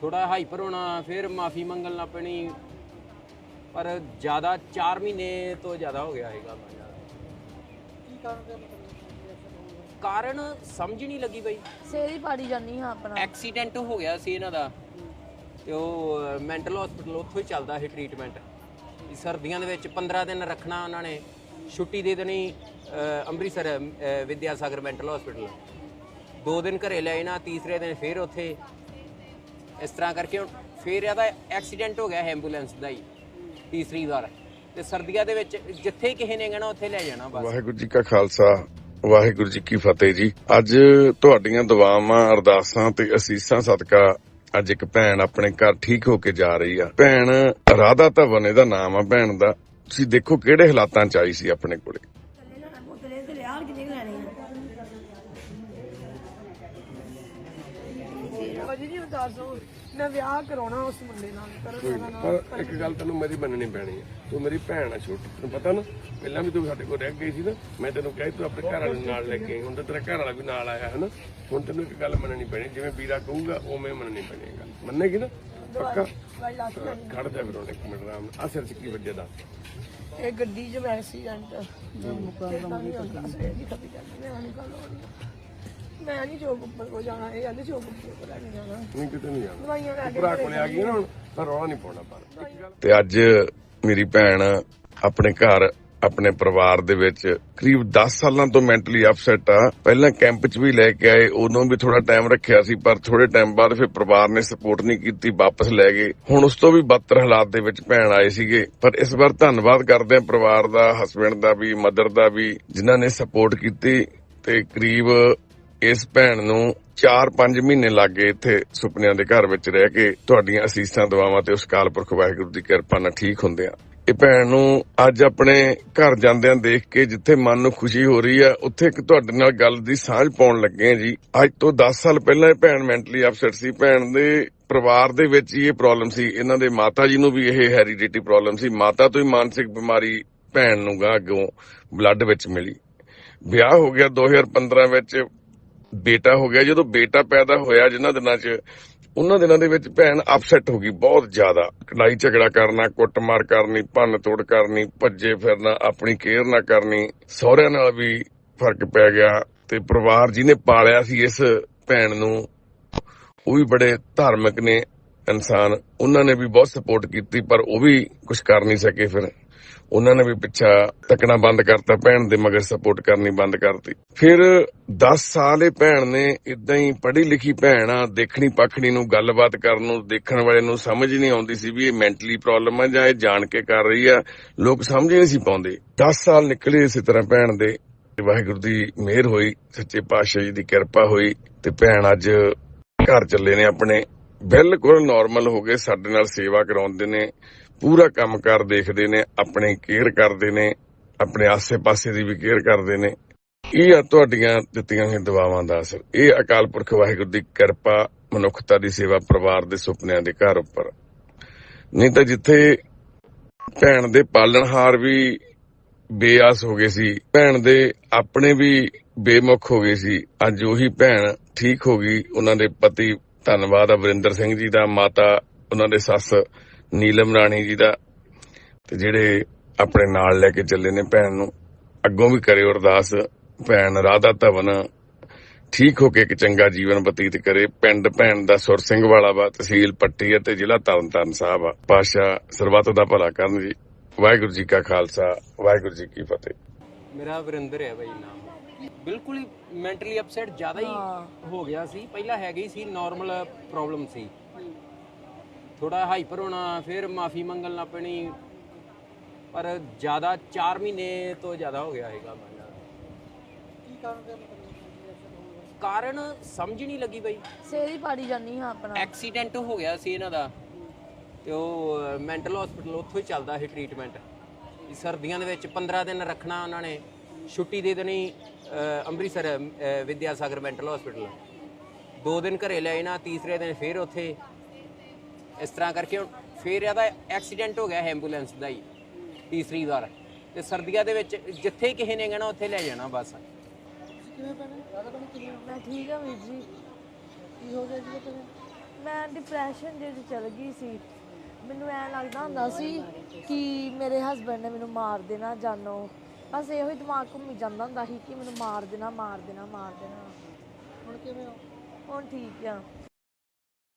ਥੋੜਾ ਹਾਈਪਰ ਹੋਣਾ ਫਿਰ ਮਾਫੀ ਮੰਗਣਾ ਪੈਣੀ। ਪਰ ਜ਼ਿਆਦਾ 4 ਮਹੀਨੇ ਤੋਂ ਜ਼ਿਆਦਾ ਹੋ ਗਿਆ ਹੈਗਾ ਮੈਂ ਯਾਰ। ਕੀ ਕਾਰਨ ਦਾ ਮਤਲਬ ਕਾਰਨ ਸਮਝ ਨਹੀਂ ਲੱਗੀ ਬਈ। ਸੇਰੀ ਪਾੜੀ ਜਾਨੀ ਹਾਂ ਆਪਣਾ। ਐਕਸੀਡੈਂਟ ਹੋ ਗਿਆ ਸੀ ਇਹਨਾਂ ਦਾ। ਤੇ ਉਹ ਮੈਂਟਲ ਹਸਪੀਟਲ ਉੱਥੋਂ ਹੀ ਚੱਲਦਾ ਸੀ ਟ੍ਰੀਟਮੈਂਟ ਸਰਦੀਆਂ ਦੇ ਵਿੱਚ 15 ਦਿਨ ਰੱਖਣਾ ਉਹਨਾਂ ਨੇ। ਛੁੱਟੀ ਦੇ ਦੇਣੀ ਅੰਮ੍ਰਿਤਸਰ ਵਿਦਿਆ ਸਾਗਰ ਮੈਂਟਲ ਹਸਪੀਟਲ ਦੋ ਦਿਨ ਘਰੇ ਲੈ ਨਾ ਤੀਸਰੇ ਦਿਨ ਫਿਰ ਉੱਥੇ ਇਸ ਤਰ੍ਹਾਂ ਕਰਕੇ ਹੁਣ ਫਿਰ ਇਹਦਾ ਐਕਸੀਡੈਂਟ ਹੋ ਗਿਆ ਐਂਬੂਲੈਂਸ ਦਾ ਹੀ, ਤੀਸਰੀ ਵਾਰ। ਤੇ ਸਰਦੀਆਂ ਦੇ ਵਿੱਚ ਜਿੱਥੇ ਕਿਸੇ ਨੇ ਕਹਿਣਾ, ਉੱਥੇ ਲੈ ਜਾਣਾ ਬਸ। ਵਾਹਿਗੁਰੂ ਜੀ ਕਾ ਖਾਲਸਾ, ਵਾਹਿਗੁਰੂ ਜੀ ਕੀ ਫਤਿਹ ਜੀ। ਅੱਜ ਤੁਹਾਡੀਆਂ ਦੁਆਵਾਂ, ਅਰਦਾਸਾਂ ਤੇ ਅਸੀਸਾਂ ਸਦਕਾ ਅੱਜ ਇੱਕ ਭੈਣ ਆਪਣੇ ਘਰ ਠੀਕ ਹੋ ਕੇ ਜਾ ਰਹੀ ਆ। ਭੈਣ ਰਾਧਾ ਧਵਨ, ਇਹਦਾ ਨਾਮ ਆ ਭੈਣ ਦਾ। ਤੁਸੀਂ ਦੇਖੋ ਕਿਹੜੇ ਹਾਲਾਤਾਂ ਚ ਆਈ ਸੀ ਆਪਣੇ ਕੋਲੇ। ਭਾਜੀ ਜੀ ਦੱਸੋ ਮੈਂ ਵਿਆਹ ਕਰਾਉਣਾ ਉਸ ਮੁੰਡੇ ਨਾਲ ਕਰਨ ਵਾਲਾ ਨਾਲ ਪਰ ਇੱਕ ਗੱਲ ਤੈਨੂੰ ਮੇਰੀ ਮੰਨਣੀ ਪੈਣੀ ਹੈ ਤੂੰ ਮੇਰੀ ਭੈਣ ਆ ਛੋਟੀ ਤੈਨੂੰ ਪਤਾ ਨਾ? ਪਹਿਲਾਂ ਵੀ ਤੂੰ ਸਾਡੇ ਕੋਲ ਰਹਿ ਗਈ ਸੀ ਨਾ ਮੈਂ ਤੈਨੂੰ ਕਿਹਾ ਸੀ ਤੂੰ ਆਪਣੇ ਘਰ ਵਾਲੇ ਨੂੰ ਨਾਲ ਲੈ ਕੇ ਆਈ। ਹੁਣ ਤਾਂ ਤੇਰਾ ਘਰ ਵਾਲਾ ਵੀ ਨਾਲ ਆਇਆ ਹੈ ਨਾ ਹੁਣ ਤੈਨੂੰ ਇੱਕ ਗੱਲ ਮੰਨਣੀ ਪੈਣੀ ਜਿਵੇਂ ਵੀਰਾ ਕਹੂਗਾ ਉਵੇਂ ਮੰਨਣੀ ਪੈਣੀ ਹੈ ਗੱਲ। ਮੰਨੇਗੀ ਨਾ? ਪੱਕਾ? ਭਾਈ ਹਾਂ, ਖੜ ਜਾ ਫਿਰ ਹੁਣ ਇੱਕ ਮਿੰਟ ਆਰਾਮ ਨਾਲ ਆ ਸਿਰ ਚ ਕੀ ਵੱਜੇ ਦਾ ਇਹ ਗੱਡੀ 'ਚ ਮੈਂ ਐਕਸੀਡੈਂਟ ਮੈਂ ਨਹੀਂ ਚੌਕ ਉੱਪਰ ਕੋ ਜਾਣਾ ਇਹ ਕਹਿੰਦੇ ਚੌਕ ਉੱਪਰ ਕੋ ਲੈ ਕੇ ਜਾਣਾ। ਨਹੀਂ ਕਿਤੇ ਨਹੀਂ ਜਾਣਾ। ਦਵਾਈਆਂ ਲੈ ਕੇ ਭਰਾ ਕੋਲੇ ਆ ਗਈ ਨਾ ਹੁਣ ਤਾਂ ਰੌਲਾ ਨਹੀਂ ਪਾਉਣਾ ਪਰ। ਇੱਕ ਗੱਲ ਤੇ ਅੱਜ ਮੇਰੀ ਭੈਣ ਆਪਣੇ ਘਰ ਆਪਣੇ ਪਰਿਵਾਰ ਦੇ ਵਿੱਚ ਕਰੀਬ 10 ਸਾਲਾਂ ਤੋਂ ਮੈਂਟਲੀ ਅਪਸੈਟ ਆ। ਪਹਿਲਾਂ ਕੈਂਪ 'ਚ ਵੀ ਲੈ ਕੇ ਆਏ ਉਦੋਂ ਵੀ ਥੋੜਾ ਟਾਈਮ ਰੱਖਿਆ ਸੀ ਪਰ ਥੋੜੇ ਟਾਈਮ ਬਾਅਦ ਫਿਰ ਪਰਿਵਾਰ ਨੇ ਸਪੋਰਟ ਨਹੀਂ ਕੀਤੀ ਵਾਪਸ ਲੈ ਗਏ। ਹੁਣ ਉਸ ਤੋਂ ਵੀ ਬੱਤਰ ਹਾਲਾਤ ਦੇ ਵਿੱਚ ਭੈਣ ਆਏ ਸੀਗੇ। ਪਰ ਇਸ ਵਾਰ ਧੰਨਵਾਦ ਕਰਦੇ ਆ ਪਰਿਵਾਰ ਦਾ ਹਸਬੰਡ ਦਾ ਵੀ ਮਦਰ ਦਾ ਵੀ ਜਿਨ੍ਹਾਂ ਨੇ ਸਪੋਰਟ ਕੀਤੀ। ਤੇ ਕਰੀਬ ਇਸ ਭੈਣ ਨੂੰ 4-5 ਮਹੀਨੇ ਲੱਗੇ ਇੱਥੇ ਸੁਪਨਿਆਂ ਦੇ ਘਰ ਵਿੱਚ ਰਹਿ ਕੇ ਤੁਹਾਡੀਆਂ ਅਸੀਸਾਂ, ਦੁਆਵਾਂ ਤੇ ਉਸ ਕਾਲ ਪੁਰਖ ਵਾਹਿਗੁਰੂ ਦੀ ਕਿਰਪਾ ਨਾਲ ਠੀਕ ਹੁੰਦੇ ਆ। ਇਹ ਭੈਣ ਨੂੰ ਅੱਜ ਆਪਣੇ ਘਰ ਜਾਂਦਿਆਂ ਦੇਖ ਕੇ ਜਿੱਥੇ ਮਨ ਨੂੰ ਖੁਸ਼ੀ ਹੋ ਰਹੀ ਆ, ਉੱਥੇ ਇੱਕ ਤੁਹਾਡੇ ਨਾਲ ਗੱਲ ਦੀ ਸਾਂਝ ਪਾਉਣ ਲੱਗੇ ਆ ਜੀ। ਅੱਜ ਤੋਂ 10 ਸਾਲ ਪਹਿਲਾਂ ਇਹ ਭੈਣ ਮੈਂਟਲੀ ਅਪਸੈਟ ਸੀ। ਭੈਣ ਦੇ ਪਰਿਵਾਰ ਦੇ ਵਿੱਚ ਹੀ ਇਹ ਪ੍ਰੋਬਲਮ ਸੀ। ਇਹਨਾਂ ਦੇ ਮਾਤਾ ਜੀ ਨੂੰ ਵੀ ਇਹ ਹੈਰੀਡਿਟੀ ਪ੍ਰੋਬਲਮ ਸੀ। ਮਾਤਾ ਤੋਂ ਹੀ ਮਾਨਸਿਕ ਬਿਮਾਰੀ ਭੈਣ ਨੂੰ ਗਾ ਅੱਗੋਂ ਬਲੱਡ ਵਿੱਚ ਮਿਲੀ। ਵਿਆਹ ਹੋ ਗਿਆ 2015 ਵਿੱਚ। ਬੇਟਾ ਹੋ ਗਿਆ, ਜਦੋਂ ਬੇਟਾ ਪੈਦਾ ਹੋਇਆ ਜਿਨ੍ਹਾਂ ਦਿਨਾਂ 'ਚ, ਉਹਨਾਂ ਦਿਨਾਂ ਦੇ ਵਿੱਚ ਭੈਣ ਅਪਸੈਟ ਹੋ ਗਈ ਬਹੁਤ ਜ਼ਿਆਦਾ। ਲੜਾਈ ਝਗੜਾ ਕਰਨਾ, ਕੁੱਟਮਾਰ ਕਰਨੀ, ਭੰਨ ਤੋੜ ਕਰਨੀ, ਭੱਜੇ ਫਿਰਨਾ, ਆਪਣੀ ਕੇਅਰ ਨਾ ਕਰਨੀ, ਸਹੁਰਿਆਂ ਨਾਲ ਵੀ ਫ਼ਰਕ ਪੈ ਗਿਆ ਤੇ ਪਰਿਵਾਰ ਜਿਹਨੇ ਪਾਲਿਆ ਸੀ ਇਸ ਭੈਣ ਨੂੰ, ਉਹ ਵੀ ਬੜੇ ਧਾਰਮਿਕ ਨੇ ਇਨਸਾਨ। ਉਹਨਾਂ ਨੇ ਵੀ ਬਹੁਤ ਸਪੋਰਟ ਕੀਤੀ, ਪਰ ਉਹ ਵੀ ਕੁਝ ਕਰ ਨਹੀਂ ਸਕੇ ਫਿਰ। ਉਹਨਾਂ ਨੇ ਵੀ ਪਿੱਛਾ ਤੱਕਣਾ ਬੰਦ ਕਰਤਾ, ਭੈਣ ਦੇ ਮਗਰ ਸਪੋਰਟ ਕਰਨੀ ਬੰਦ ਕਰਤੀ। ਫਿਰ 10 ਸਾਲ ਇਹ ਭੈਣ ਨੇ ਇਦਾਂ ਹੀ ਪੜ੍ਹੀ ਲਿਖੀ ਭੈਣ ਆ, ਦੇਖਣੀ ਪੱਖਣੀ ਨੂੰ, ਗੱਲਬਾਤ ਕਰਨ ਨੂੰ, ਦੇਖਣ ਵਾਲੇ ਨੂੰ ਸਮਝ ਹੀ ਨਹੀਂ ਆਉਂਦੀ ਸੀ ਵੀ ਇਹ ਮੈਂਟਲੀ ਪ੍ਰੋਬਲਮ ਆ ਜਾਂ ਇਹ ਜਾਣ ਕੇ ਕਰ ਰਹੀ ਆ। ਲੋਕ ਸਮਝ ਹੀ ਨਹੀਂ ਸੀ ਪਾਉਂਦੇ। 10 ਸਾਲ ਨਿਕਲੇ ਇਸੇ ਤਰ੍ਹਾਂ ਭੈਣ ਦੇ। ਵਾਹਿਗੁਰੂ ਦੀ ਮਿਹਰ ਹੋਈ, ਸੱਚੇ ਪਾਤਸ਼ਾਹ ਜੀ ਦੀ ਕਿਰਪਾ ਹੋਈ ਤੇ ਭੈਣ ਅੱਜ ਘਰ ਚੱਲੇ ਨੇ ਆਪਣੇ। ਬਿਲਕੁਲ ਨਾਰਮਲ ਹੋ ਗਏ, ਸਾਡੇ ਨਾਲ ਸੇਵਾ ਕਰਾਉਂਦੇ ਨੇ, ਪੂਰਾ ਕੰਮਕਾਰ ਦੇਖਦੇ ਨੇ, ਆਪਣੇ ਕੇਅਰ ਕਰਦੇ ਨੇ, ਆਪਣੇ ਆਸੇ-ਪਾਸੇ ਦੀ ਵੀ ਕੇਅਰ ਕਰਦੇ ਨੇ। ਇਹ ਆ ਤੁਹਾਡੀਆਂ ਦਿੱਤੀਆਂ ਹੋਈਆਂ ਦੁਆਵਾਂ ਦਾ ਅਸਰ। ਇਹ ਅਕਾਲ ਪੁਰਖ ਵਾਹਿਗੁਰੂ ਦੀ ਕਿਰਪਾ, ਮਨੁੱਖਤਾ ਦੀ ਸੇਵਾ, ਪਰਿਵਾਰ ਦੇ ਸੁਪਨਿਆਂ ਦੇ ਘਰ ਉੱਪਰ। ਨਹੀਂ ਤਾਂ ਜਿੱਥੇ ਭੈਣ ਦੇ ਪਾਲਣਹਾਰ ਵੀ ਬੇਆਸ ਹੋ ਗਏ ਸੀ, ਭੈਣ ਦੇ ਆਪਣੇ ਵੀ ਬੇਮੁਖ ਹੋ ਗਏ ਸੀ, ਅੱਜ ਉਹੀ ਭੈਣ ਠੀਕ ਹੋ ਗਈ, ਉਹਨਾਂ ਦੇ ਪਤੀ ਧੰਨਵਾਦ ਆ ਸਿੰਘ ਜੀ ਦਾ, ਮਾਤਾ ਉਹਨਾਂ ਦੇ ਸੱਸ ਨੀਲਮ ਰਾਣੀ ਜੀ ਦਾ ਤੇ ਜਿਹੜੇ ਆਪਣੇ ਨਾਲ ਲੈ ਕੇ ਚੱਲੇ ਨੇ ਭੈਣ ਨੂੰ। ਅੱਗੋਂ ਵੀ ਕਰਿਓ ਅਰਦਾਸ, ਭੈਣ ਰਾਧਾ ਧਵਨ ਠੀਕ ਹੋ ਕੇ ਇੱਕ ਚੰਗਾ ਜੀਵਨ ਬਤੀਤ ਕਰੇ। ਪਿੰਡ ਭੈਣ ਦਾ ਸੁਰ ਸਿੰਘ ਵਾਲਾ ਵਾ, ਤਹਿਸੀਲ ਪੱਟੀ ਅਤੇ ਜ਼ਿਲ੍ਹਾ ਤਰਨਤਾਰਨ ਸਾਹਿਬ ਆ। ਪਾਸ਼ਾ ਸਰਬੱਤ ਦਾ ਭਲਾ ਕਰਨ ਜੀ। ਵਾਹਿਗੁਰੂ ਜੀ ਕਾ ਖਾਲਸਾ, ਵਾਹਿਗੁਰੂ ਜੀ ਕੀ ਫਤਿਹ। ਮੇਰਾ ਵਰਿੰਦਰ ਹੈ ਬਾਈ, ਨਾਮ ਬਿਲਕੁਲ ਹੀ ਮੈਂਟਲੀ ਅਪਸੈਟ ਜ਼ਿਆਦਾ ਹੀ ਹੋ। ਗਿਆ ਸੀ। ਪਹਿਲਾਂ ਹੈਗੀ ਸੀ ਨਾਰਮਲ ਪ੍ਰੋਬਲਮ ਸੀ। ਥੋੜਾ ਹਾਈਪਰ ਹੋਣਾ ਫਿਰ ਮਾਫੀ ਮੰਗਣਾ ਪੈਣੀ। ਪਰ ਜ਼ਿਆਦਾ 4 ਮਹੀਨੇ ਤੋਂ ਜ਼ਿਆਦਾ ਹੋ ਗਿਆ ਹੈਗਾ ਮੈਂ। ਕੀ ਕਾਰਨ ਦਾ ਮਤਲਬ ਕਾਰਨ ਸਮਝ ਨਹੀਂ ਲੱਗੀ ਬਈ। ਸੇਰੀ ਪਾੜੀ ਜਾਨੀ ਹਾਂ ਆਪਣਾ। ਐਕਸੀਡੈਂਟ ਹੋ ਗਿਆ ਸੀ ਇਹਨਾਂ ਦਾ। ਤੇ ਉਹ ਮੈਂਟਲ ਹਸਪੀਟਲ ਉੱਥੋਂ ਹੀ ਚੱਲਦਾ ਸੀ ਟ੍ਰੀਟਮੈਂਟ ਸਰਦੀਆਂ ਦੇ ਵਿੱਚ 15 ਦਿਨ ਰੱਖਣਾ ਉਹਨਾਂ ਨੇ। ਛੁੱਟੀ ਦੇ ਦੇਣੀ ਅੰਮ੍ਰਿਤਸਰ ਵਿਦਿਆ ਸਾਗਰ ਮੈਂਟਲ ਹਸਪੀਟਲ ਦੋ ਦਿਨ ਘਰੇ ਲੈ ਨਾ, ਤੀਸਰੇ ਦਿਨ ਫਿਰ ਉੱਥੇ। ਇਸ ਤਰ੍ਹਾਂ ਕਰਕੇ ਹੁਣ ਫਿਰ ਇਹਦਾ ਐਕਸੀਡੈਂਟ ਹੋ ਗਿਆ ਐਂਬੂਲੈਂਸ ਦਾ ਹੀ, ਤੀਸਰੀ ਵਾਰ। ਤੇ ਸਰਦੀਆਂ ਦੇ ਵਿੱਚ ਜਿੱਥੇ ਕਿਸੇ ਨੇ ਕਹਿਣਾ, ਉੱਥੇ ਲੈ ਜਾਣਾ ਬਸ। ਕਿਵੇਂ ਪੈਣੇ ਮੈਂ ਠੀਕ ਹਾਂ ਵੀਰ ਜੀ। ਕੀ ਹੋ ਗਿਆ ਜੀ ਤੇਰੇ ਮੈਂ ਡਿਪਰੈਸ਼ਨ ਦੇ ਵਿੱਚ ਚਲ ਗਈ ਸੀ। ਮੈਨੂੰ ਐ ਲੱਗਦਾ ਹੁੰਦਾ ਸੀ ਕਿ ਮੇਰੇ ਹਸਬੰਡ ਨੇ ਮੈਨੂੰ ਮਾਰ ਦੇਣਾ, ਜਾਨੋ। ਬਸ ਇਹੋ ਹੀ ਦਿਮਾਗ ਘੁੰਮੀ ਜਾਂਦਾ ਹੁੰਦਾ ਸੀ ਕਿ ਮੈਨੂੰ ਮਾਰ ਦੇਣਾ ਮਾਰ ਦੇਣਾ ਮਾਰ ਦੇਣਾ। ਹੁਣ ਕਿਵੇਂ ਹੋ? ਹੁਣ ਠੀਕ ਆ।